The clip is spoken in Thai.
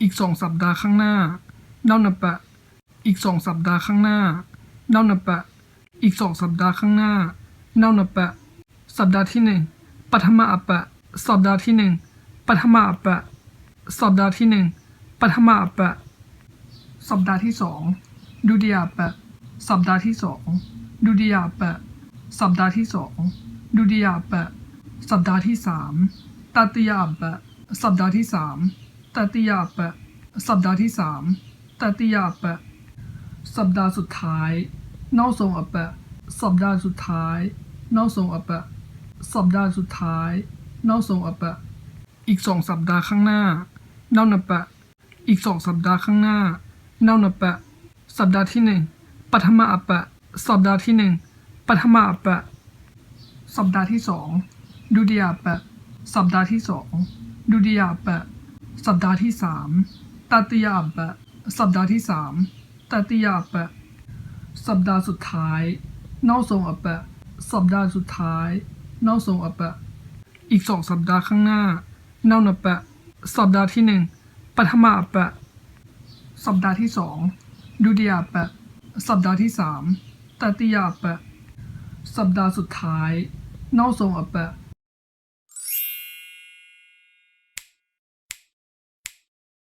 อีกสองสัปดาห์ข้างหน้าเน่านะปะ อีกสองสัปดาห์ข้างหน้าเน่านะปะ อีกสองสัปดาห์ข้างหน้าเน่านะปะ สัปดาห์ที่หนึ่งปฐมอัปปะ สัปดาห์ที่หนึ่งปฐมอัปปะ สัปดาห์ที่หนึ่งปฐมอัปปะ สัปดาห์ที่สองดุติยาปะ สัปดาห์ที่สองดุติยาปะ สัปดาห์ที่สองดุติยาปะ สัปดาห์ที่สามตติยาปะ สัปดาห์ที่สาม ตติยาปะ สัปดาห์ที่สามตติยาปะ สัปดาห์สุดท้ายนอกทรงอัปปะ สัปดาห์สุดท้ายนอกทรงอัปปะ สัปดาห์สุดท้ายนอกทรงอัปปะ อีกสองสัปดาห์ข้างหน้าเน่านะปะ อีกสองสัปดาห์ข้างหน้าเน่านะปะ สัปดาห์ที่หนึ่งปฐมอัปปะ สัปดาห์ที่หนึ่งปฐมอัปปะ สัปดาห์ที่สองดุติยาปะ สัปดาห์ที่สองดุติยาปะ สัปดาห์ที่สามตติยาปะ สัปดาห์ที่สามตติยาปะ สัปดาห์สุดท้ายนอกทรงอัปปะ สัปดาห์สุดท้ายนอกทรงอัปปะ อีกสองสัปดาห์ข้างหน้าเน่านะปะ สัปดาห์ที่หนึ่งปฐมอัปปะ สัปดาห์ที่สองดุติยาปะ สัปดาห์ที่สามตติยาปะ สัปดาห์สุดท้ายนอกทรงอัปปะ